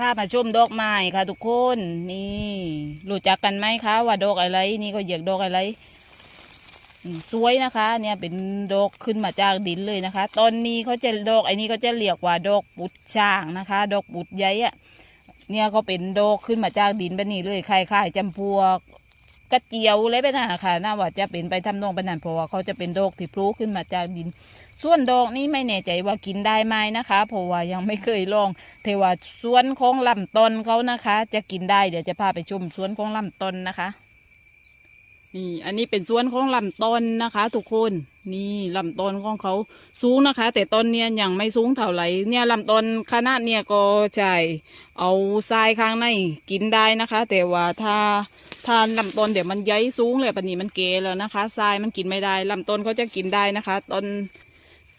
พามาชมดอกไม้ค่ะ ทุกคนนี่รู้จักกันไหมคะว่าดอกอะไร นี่ก็เหยียกดอกอะไรสวยนะคะ เนี่ยเป็นดอกขึ้นมาจากดินเลยนะคะ ตอนนี้เขาจะดอกไอ้นี่ก็จะเรียกว่าดอกปุดช่างนะคะ ดอกปุดใหญ่อะเนี่ยก็เป็นดอกขึ้นมาจากดินแบบนี้เลยคล้ายๆจำพวก กระเจียวเลยไปนะค่ะน่าว่าจะเป็นไปทำนองปนนันเพราะว่าเขาจะเป็นดอกที่พลูขึ้นมาจากดิน ส่วนดอกนี้ไม่แน่ใจว่ากินได้ไหมนะคะเพราะว่ายังไม่เคยลองเทว่าสวนของลำต้นเขานะคะ จะกินได้เดี๋ยวจะพาไปชมสวนของลำต้นนะคะนี่อันนี้เป็นสวนของลำต้นนะคะ ทุกคนนี่ลำต้นของเขาสูงนะคะ แต่ต้นเนี้ยยังไม่สูงเท่าไหร่เนี่ยลำต้นขนาดเนี่ยก็ใช่เอาทรายข้างในกินได้นะคะ แต่ว่าถ้า ผ่าลำต้นเดี๋ยวมันย้ายสูงเลยปะนี้มันเกแล้วนะคะทรายมันกินไม่ได้ลำต้นเขาจะกินได้นะคะตอน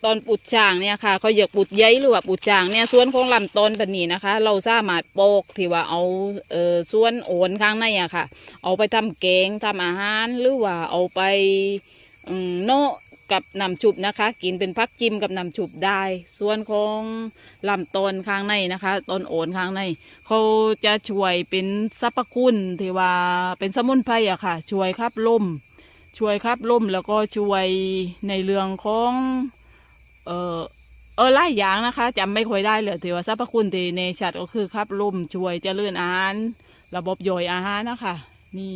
ตอนปุดช่างเนี่ยค่ะเขาอยากปุดใยหรือว่าปุดช่างเนี่ยส่วนของลำต้นแบบนี้นะคะ เราสามารถโปกที่ว่าเอาเอ่อส่วนโอนข้างในอะค่ะ เอาไปทำแกงทำอาหารหรือว่าเอาไปอืมโนะ กับน้ำชุบนะคะ กินเป็นพักจิ้มกับน้ำชุบได้ ส่วนของลำต้นข้างในนะคะต้นโอนข้างใน เขาจะช่วยเป็นสรรพคุณที่ว่าเป็นสมุนไพรอะค่ะ ช่วยขับลมช่วยขับลมแล้วก็ช่วยในเรื่องของเออเออหลายอย่างนะคะจำไม่ค่อยได้เลยถือว่าสรรพคุณที่ในชัดก็คือครับลมช่วยเจริญอาหาร ระบบย่อยอาหารนะคะ นี่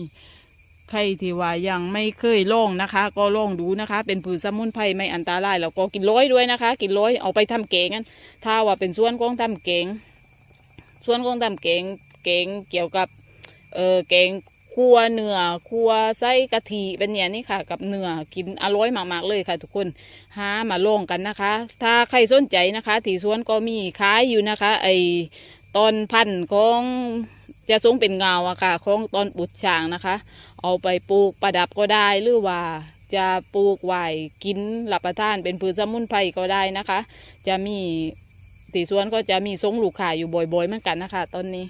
ใครที่ว่ายังไม่เคยลองนะคะ ก็ลองดูนะคะ เป็นผืนสมุนไพรไม่อันตรายแล้วก็กินร้อยด้วยนะคะ กินร้อยเอาไปทำแกงกันถ้าว่าเป็นส่วนของทำแกงส่วนของทำแกงแกงเกี่ยวกับเออแกงคั่วเนื้อคั่วไส้กะทิเป็นอย่างนี้ค่ะ กับเนื้อกินอร่อยมากๆเลยค่ะ ทุกคนหามาลองกันนะคะ ถ้าใครสนใจนะคะที่สวนก็มีขายอยู่นะคะ ไอตอนพันของ จะทรงเป็นเงาอะค่ะของตอนบุดช่างนะคะ เอาไปปลูกประดับก็ได้หรือว่าจะปลูกไว้กินหลับประทานเป็นพืชสมุนไพรก็ได้นะคะ จะมีที่สวนก็จะมีทรงลูกข่ายอยู่บ่อยๆเหมือนกันนะคะ ตอนนี้